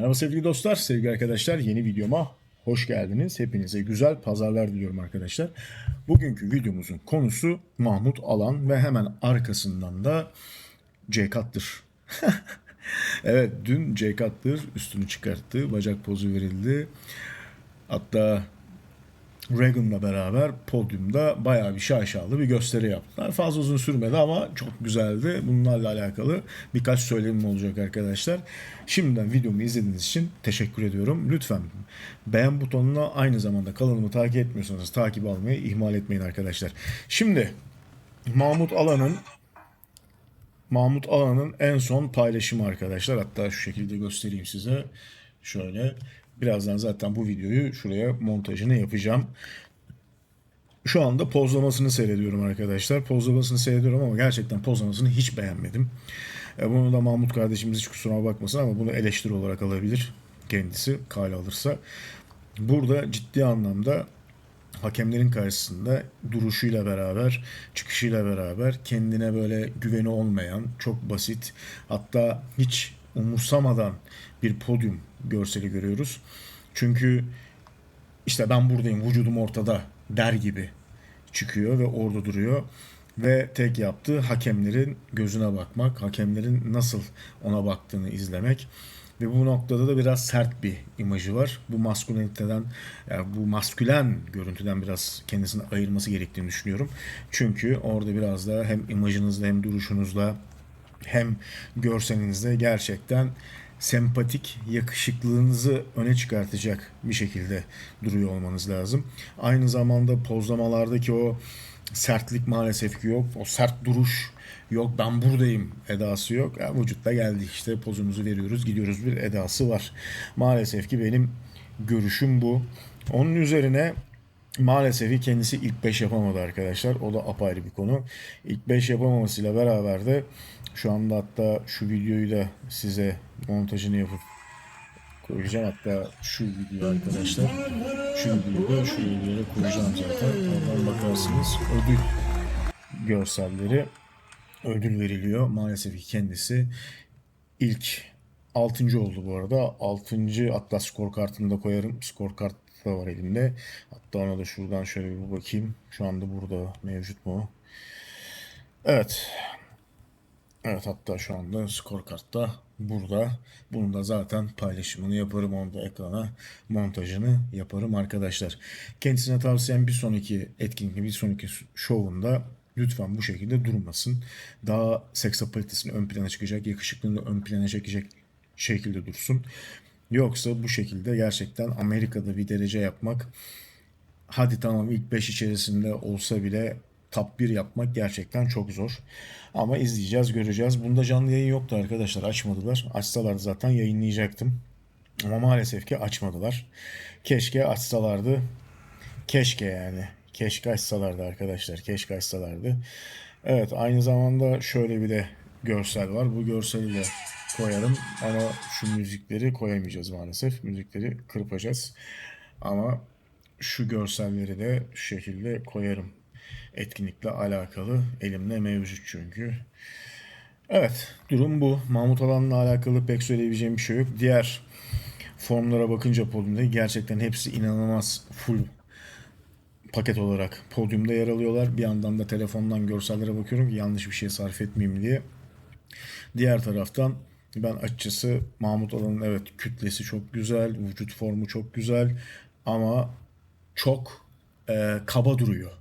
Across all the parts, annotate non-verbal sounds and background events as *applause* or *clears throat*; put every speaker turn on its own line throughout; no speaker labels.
Merhaba sevgili dostlar, sevgili arkadaşlar. Yeni videoma hoş geldiniz. Hepinize güzel pazarlar diliyorum arkadaşlar. Bugünkü videomuzun konusu Mahmut Alan ve hemen arkasından da C Cutler. *laughs* evet, dün C Cutler üstünü çıkarttı. Bacak pozu verildi. Hatta Reagan'la beraber podyumda bayağı bir şaşalı bir gösteri yaptılar. Fazla uzun sürmedi ama çok güzeldi. Bunlarla alakalı birkaç söylemim olacak arkadaşlar. Şimdiden videomu izlediğiniz için teşekkür ediyorum. Lütfen beğen butonuna aynı zamanda kanalımı takip etmiyorsanız takip almayı ihmal etmeyin arkadaşlar. Şimdi Mahmut Alan'ın Mahmut Alan'ın en son paylaşımı arkadaşlar. Hatta şu şekilde göstereyim size. Şöyle birazdan zaten bu videoyu şuraya montajını yapacağım. Şu anda pozlamasını seyrediyorum arkadaşlar. Pozlamasını seyrediyorum ama gerçekten pozlamasını hiç beğenmedim. E, bunu da Mahmut kardeşimiz hiç kusuruma bakmasın ama bunu eleştiri olarak alabilir kendisi kale alırsa. Burada ciddi anlamda hakemlerin karşısında duruşuyla beraber, çıkışıyla beraber kendine böyle güveni olmayan, çok basit, hatta hiç umursamadan bir podyum görseli görüyoruz. Çünkü işte ben buradayım, vücudum ortada der gibi çıkıyor ve orada duruyor. Ve tek yaptığı hakemlerin gözüne bakmak, hakemlerin nasıl ona baktığını izlemek. Ve bu noktada da biraz sert bir imajı var. Bu masküleniteden, yani bu maskülen görüntüden biraz kendisini ayırması gerektiğini düşünüyorum. Çünkü orada biraz da hem imajınızla hem duruşunuzla hem görselinizde gerçekten sempatik yakışıklılığınızı öne çıkartacak bir şekilde duruyor olmanız lazım. Aynı zamanda pozlamalardaki o sertlik maalesef ki yok. O sert duruş yok ben buradayım edası yok. Ya, vücutta geldi işte pozumuzu veriyoruz gidiyoruz bir edası var. Maalesef ki benim görüşüm bu. Onun üzerine maalesef ki kendisi ilk 5 yapamadı arkadaşlar. O da apayrı bir konu. İlk 5 yapamamasıyla beraber de şu anda hatta şu videoyu da size montajını yapıp koyacağım. Hatta şu video arkadaşlar. Şu videoyu da şu videoya koyacağım zaten. Oradan bakarsınız. Ödül görselleri ödül veriliyor. Maalesef ki kendisi ilk 6. oldu bu arada. 6. Atlas skor kartını da koyarım. Skor kartı da var elimde. Hatta ona da şuradan şöyle bir bakayım. Şu anda burada mevcut mu? Evet. Evet hatta şu anda skor kartta burada. Bunu da zaten paylaşımını yaparım. Onu da ekrana montajını yaparım arkadaşlar. Kendisine tavsiyem bir sonraki etkinliği, bir sonraki şovunda lütfen bu şekilde durmasın. Daha seksapalitesini ön plana çıkacak, yakışıklılığını ön plana çekecek şekilde dursun. Yoksa bu şekilde gerçekten Amerika'da bir derece yapmak hadi tamam ilk 5 içerisinde olsa bile top 1 yapmak gerçekten çok zor. Ama izleyeceğiz, göreceğiz. Bunda canlı yayın yoktu arkadaşlar. Açmadılar. Açsalar zaten yayınlayacaktım. Ama maalesef ki açmadılar. Keşke açsalardı. Keşke yani. Keşke açsalardı arkadaşlar. Keşke açsalardı. Evet aynı zamanda şöyle bir de görsel var. Bu görseli de koyarım. Ama şu müzikleri koyamayacağız maalesef. Müzikleri kırpacağız. Ama şu görselleri de şu şekilde koyarım. Etkinlikle alakalı. Elimde mevcut çünkü. Evet durum bu. Mahmut Alan'la alakalı pek söyleyebileceğim bir şey yok. Diğer formlara bakınca podyumda gerçekten hepsi inanılmaz full paket olarak podyumda yer alıyorlar. Bir yandan da telefondan görsellere bakıyorum ki yanlış bir şey sarf etmeyeyim diye. Diğer taraftan ben açıkçası Mahmut Alan'ın evet kütlesi çok güzel, vücut formu çok güzel ama çok e, kaba duruyor.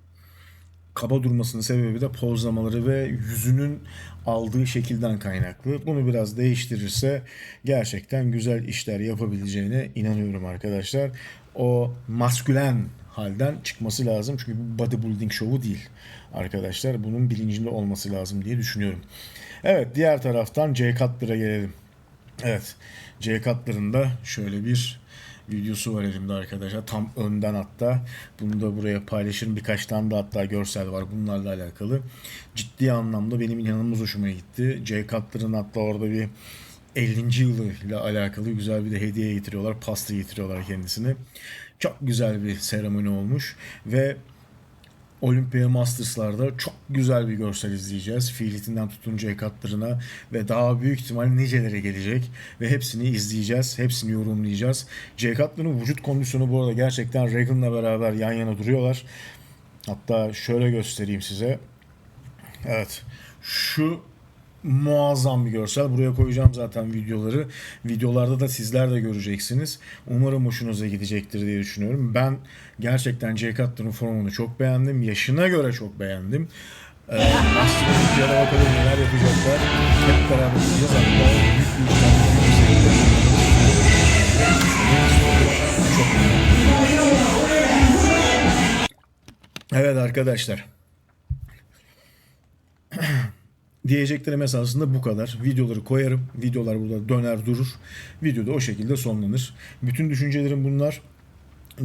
Kaba durmasının sebebi de pozlamaları ve yüzünün aldığı şekilden kaynaklı. Bunu biraz değiştirirse gerçekten güzel işler yapabileceğine inanıyorum arkadaşlar. O maskülen halden çıkması lazım. Çünkü bu bodybuilding şovu değil arkadaşlar. Bunun bilincinde olması lazım diye düşünüyorum. Evet diğer taraftan C Cutler'a gelelim. Evet C Cutler'ın da şöyle bir videosu var elimde arkadaşlar. Tam önden hatta. Bunu da buraya paylaşırım. Birkaç tane de hatta görsel var bunlarla alakalı. Ciddi anlamda benim inanılmaz hoşuma gitti. C Cutler'ın hatta orada bir 50. yılıyla alakalı güzel bir de hediye getiriyorlar. Pasta getiriyorlar kendisine. Çok güzel bir seremoni olmuş ve Olympia Masters'larda çok güzel bir görsel izleyeceğiz. Filitinden tutunca katlarına ve daha büyük ihtimal nicelere gelecek ve hepsini izleyeceğiz. Hepsini yorumlayacağız. C katların vücut kondisyonu bu arada gerçekten Regan'la beraber yan yana duruyorlar. Hatta şöyle göstereyim size. Evet. Şu muazzam bir görsel. Buraya koyacağım zaten videoları. Videolarda da sizler de göreceksiniz. Umarım hoşunuza gidecektir diye düşünüyorum. Ben gerçekten Jay Cutler'ın formunu çok beğendim. Yaşına göre çok beğendim. Ee, Olimpiada bakalım neler yapacaklar. Hep beraber izleyeceğiz. Hatta büyük bir Evet arkadaşlar. *clears throat* Diyeceklerim esasında bu kadar. Videoları koyarım. Videolar burada döner durur. Video da o şekilde sonlanır. Bütün düşüncelerim bunlar.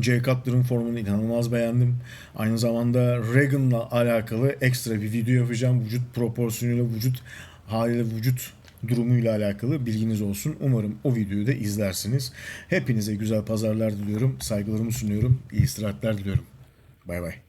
Jay Cutler'ın formunu inanılmaz beğendim. Aynı zamanda Reagan'la alakalı ekstra bir video yapacağım. Vücut proporsiyonuyla, vücut haliyle, vücut durumuyla alakalı bilginiz olsun. Umarım o videoyu da izlersiniz. Hepinize güzel pazarlar diliyorum. Saygılarımı sunuyorum. İyi istirahatler diliyorum. Bay bay.